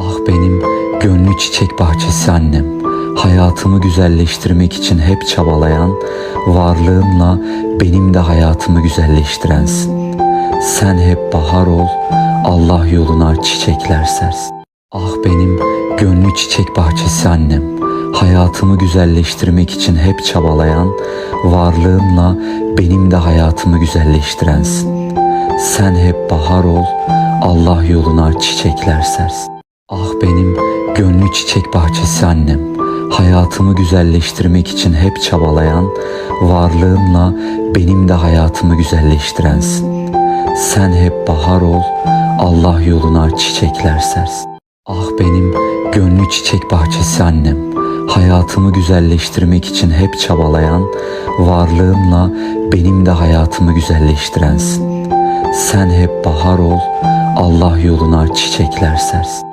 Ah benim gönlü çiçek bahçesi annem. Hayatımı güzelleştirmek için hep çabalayan, varlığınla benim de hayatımı güzelleştirensin. Sen hep bahar ol, Allah yoluna çiçekler sersin. Ah benim gönlü çiçek bahçesi annem. Hayatımı güzelleştirmek için hep çabalayan, varlığınla benim de hayatımı güzelleştirensin. Sen hep bahar ol, Allah yoluna çiçekler sersin. Ah benim gönlü çiçek bahçesi annem. Hayatımı güzelleştirmek için hep çabalayan, varlığınla benim de hayatımı güzelleştirensin. Sen hep bahar ol, Allah yoluna çiçekler sersin. Ah benim gönlü çiçek bahçesi annem. Hayatımı güzelleştirmek için hep çabalayan, varlığınla benim de hayatımı güzelleştirensin. Sen hep bahar ol, Allah yoluna çiçekler sersin.